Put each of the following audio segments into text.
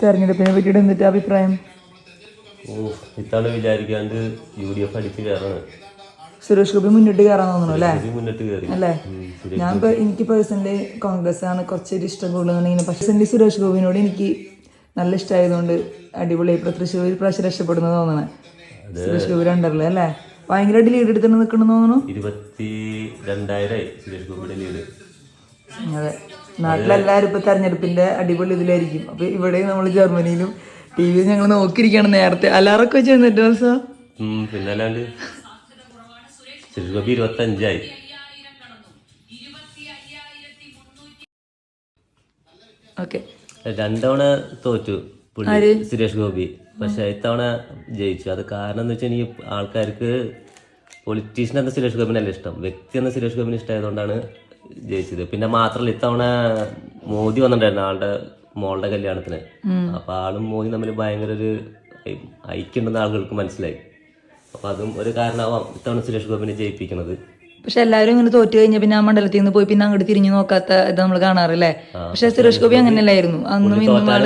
തെരഞ്ഞെടുപ്പിനെ പറ്റിയിട്ട് എന്നിട്ട് അഭിപ്രായം? ഓ ഇത്തവണ വിചാരിക്കാണ്ട് യു ഡി എഫ് അടിച്ച് കയറാണ്. സുരേഷ് ഗോപി മുന്നിട്ട് കയറാൻ തോന്നുന്നു അല്ലേ? അല്ലേ? ഞാൻ ഇപ്പൊ എനിക്ക് പേഴ്സണലി കോൺഗ്രസ് ആണ് കുറച്ചൊരു ഇഷ്ടം പക്ഷേ പേഴ്സണലി സുരേഷ് ഗോപിനോട് എനിക്ക് നല്ല ഇഷ്ടമായതുകൊണ്ട് അടിപൊളി ഇപ്പൊ തൃശ്ശൂർ പ്രാവശ്യം രക്ഷപ്പെടുന്നത് തോന്നണേ. സുരേഷ് ഗോപി രണ്ടല്ലേ അല്ലേ? ഭയങ്കരമായിട്ട് ലീഡ് എടുത്തിട്ട് നിൽക്കണം തോന്നുന്നു. ഇരുപത്തി രണ്ടായിരമായി സുരേഷ് ഗോപിയുടെ ലീഡ് അതെ. നാട്ടിലെല്ലാവരും ഇപ്പൊ തെരഞ്ഞെടുപ്പിന്റെ അടിപൊളി ഇതിലായിരിക്കും. അപ്പൊ ഇവിടെ നമ്മൾ ജർമ്മനിയിലും ടി വി ഞങ്ങൾ നോക്കിയിരിക്കുകയാണ് നേരത്തെ. അലാറൊക്കെ വെച്ച് എന്നിട്ട് ദിവസം പിന്നെ അല്ലാണ്ട് സുരേഷ് ഗോപി ഇരുപത്തി അഞ്ചായി ഓക്കെ. രണ്ടവണ തോറ്റു പുള്ളി സുരേഷ് ഗോപി. പക്ഷെ ഇത്തവണ ജയിച്ചു. അത് കാരണം എന്ന് വെച്ചാൽ ആൾക്കാർക്ക് പൊളിറ്റീഷ്യൻ എന്ന സുരേഷ് ഗോപിനല്ല ഇഷ്ടം. വ്യക്തി എന്ന സുരേഷ് ഗോപിന് ഇഷ്ടമായതുകൊണ്ടാണ് ജയിച്ചത്. പിന്നെ മാത്രമല്ല ഇത്തവണ മോദി വന്നിട്ടുണ്ടായിരുന്നു ആളുടെ മോളുടെ കല്യാണത്തിന്. അപ്പൊ ആളും മോദി തമ്മിൽ ഭയങ്കര ഒരു ഐക്യം ഐക്യമുണ്ടെന്ന് ആളുകൾക്ക് മനസ്സിലായി. അപ്പൊ അതും ഒരു കാരണമാവാം ഇത്തവണ സുരേഷ് ഗോപിനെ ജയിപ്പിക്കുന്നത് പക്ഷെ എല്ലാവരും ഇങ്ങനെ തോറ്റു കഴിഞ്ഞ പിന്നെ ആ മണ്ഡലത്തിൽ നിന്ന് പോയി പിന്നെ അങ്ങോട്ട് തിരിഞ്ഞു നോക്കാത്ത ഇത് നമ്മൾ കാണാറില്ലേ? പക്ഷെ സുരേഷ് ഗോപി അങ്ങനെയല്ലായിരുന്നു. അന്നും ഇന്നും ആൾ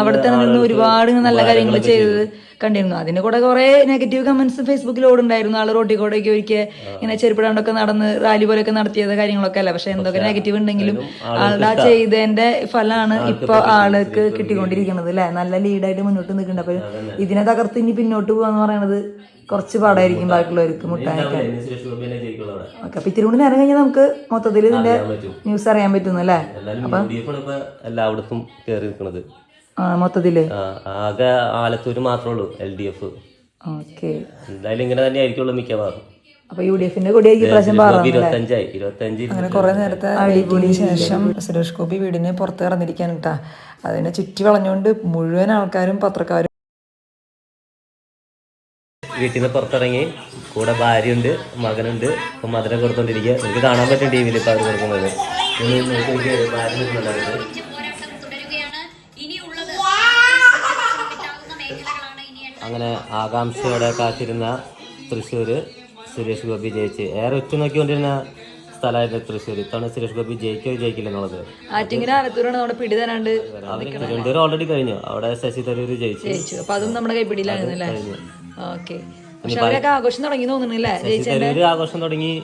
അവിടെ തന്നെ നിന്ന് ഒരുപാട് നല്ല കാര്യങ്ങൾ ചെയ്തത് കണ്ടിരുന്നു. അതിന് കൂടെ കുറെ നെഗറ്റീവ് കമന്റ്സ് ഫേസ്ബുക്കിൽ ഓടുണ്ടായിരുന്നു. ആൾ റോട്ടിൽ കൂടെ ഒക്കെ ഒരിക്കൽ ഇങ്ങനെ ചെരുപ്പിടാണ്ടൊക്കെ നടന്ന് റാലി പോലെയൊക്കെ നടത്തിയത് കാര്യങ്ങളൊക്കെ അല്ല? പക്ഷെ എന്തൊക്കെ നെഗറ്റീവ് ഉണ്ടെങ്കിലും ആളുടെ ആ ചെയ്തതിന്റെ ഫലമാണ് ഇപ്പൊ ആൾക്ക് കിട്ടിക്കൊണ്ടിരിക്കുന്നത് അല്ലെ? നല്ല ലീഡായിട്ട് മുന്നോട്ട് നിൽക്കുന്നുണ്ട്. അപ്പൊ ഇതിനെ തകർത്ത് ഇനി പിന്നോട്ട് പോവാന്ന് പറയണത് കുറച്ച് പാടായിരിക്കും ബാക്കിയുള്ളവർക്ക് മുട്ടാനൊക്കെ ഓക്കെ അപ്പൊ ഇത്തിരി കൂടി നേരം കഴിഞ്ഞാൽ നമുക്ക് മൊത്തത്തിൽ ഇതിന്റെ ന്യൂസ് അറിയാൻ പറ്റുന്നു അല്ലേ? എല്ലായിടത്തും കയറി നിൽക്കുന്നത് ആ മൊത്തത്തിൽ ആ, ആകെ ആലത്തൂര് മാത്രമേ ഉള്ളൂ എൽ ഡി എഫ് ഓക്കെ. എന്തായാലും ഇങ്ങനെ തന്നെ ആയിരിക്കുള്ളൂ മിക്കവാറും. അപ്പൊ യു ഡി എഫിന്റെ കൂടിയായിരിക്കും ഇപ്രാവശ്യം പാറാം ഇരുപത്തഞ്ചായി ഇരുപത്തഞ്ച് അങ്ങനെ കുറെ നേരത്തെ ശേഷം സുരേഷ് ഗോപി വീടിന് പുറത്ത് ഇറന്നിരിക്കാൻ കേട്ടാ. അതിനെ ചുറ്റി വളഞ്ഞുകൊണ്ട് മുഴുവൻ ആൾക്കാരും പത്രക്കാരും വീട്ടിൽ നിന്ന് പുറത്തിറങ്ങി കൂടെ ഭാര്യയുണ്ട് മകനുണ്ട്. ഇപ്പം മധുരം കൊടുത്തോണ്ടിരിക്കുക എനിക്ക് കാണാൻ പറ്റും ടി വിയിൽ ഇപ്പം അവർ കൊടുക്കുന്നത്. ഭാര്യ നിൽക്കുന്നുണ്ടായിരുന്നു അങ്ങനെ ആകാംക്ഷയോടെ കാത്തിരുന്ന തൃശ്ശൂര് സുരേഷ് ഗോപി ജയിച്ച്. ഏറെ ഉറ്റുനോക്കിക്കൊണ്ടിരുന്ന സ്ഥലമായിരുന്നു തൃശ്ശൂർ ഇത്തവണ സുരേഷ് ഗോപി ജയിക്കോ ജയിക്കില്ല എന്നുള്ളത്. ആറ്റിങ്ങിന് ആലത്തൂരാണ് നമ്മുടെ പിടി തരാണ്ട് തിരുവനന്തപുരം ഓൾറെഡി കഴിഞ്ഞു. അവിടെ ശശി തരൂര് ജയിച്ചു. അപ്പൊ അതും നമ്മുടെ കൈപ്പിടിയിലായിരുന്നല്ലേ ഓക്കെ. പക്ഷെ അവരൊക്കെ ആഘോഷം തുടങ്ങി തോന്നുന്നില്ലേ ശശി തരൂര് ആഘോഷം തുടങ്ങി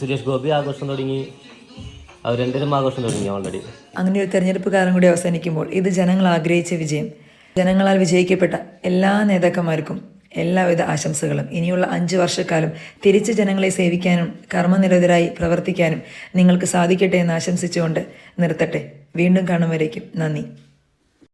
സുരേഷ് ഗോപി ആഘോഷം തുടങ്ങി അവർ രണ്ടുപേരും ആഘോഷം തുടങ്ങി ഓൾറെഡി അങ്ങനെ ഒരു തെരഞ്ഞെടുപ്പ് കാലം കൂടി അവസാനിക്കുമ്പോൾ ഇത് ജനങ്ങൾ ആഗ്രഹിച്ച വിജയം. ജനങ്ങളാൽ വിജയിക്കപ്പെട്ട എല്ലാ നേതാക്കന്മാർക്കും എല്ലാവിധ ആശംസകളും. ഇനിയുള്ള അഞ്ച് വർഷക്കാലം തിരിച്ച് ജനങ്ങളെ സേവിക്കാനും കർമ്മനിരതരായി പ്രവർത്തിക്കാനും നിങ്ങൾക്ക് സാധിക്കട്ടെ എന്ന് ആശംസിച്ചുകൊണ്ട് നിർത്തട്ടെ. വീണ്ടും കാണും വരേക്കും നന്ദി.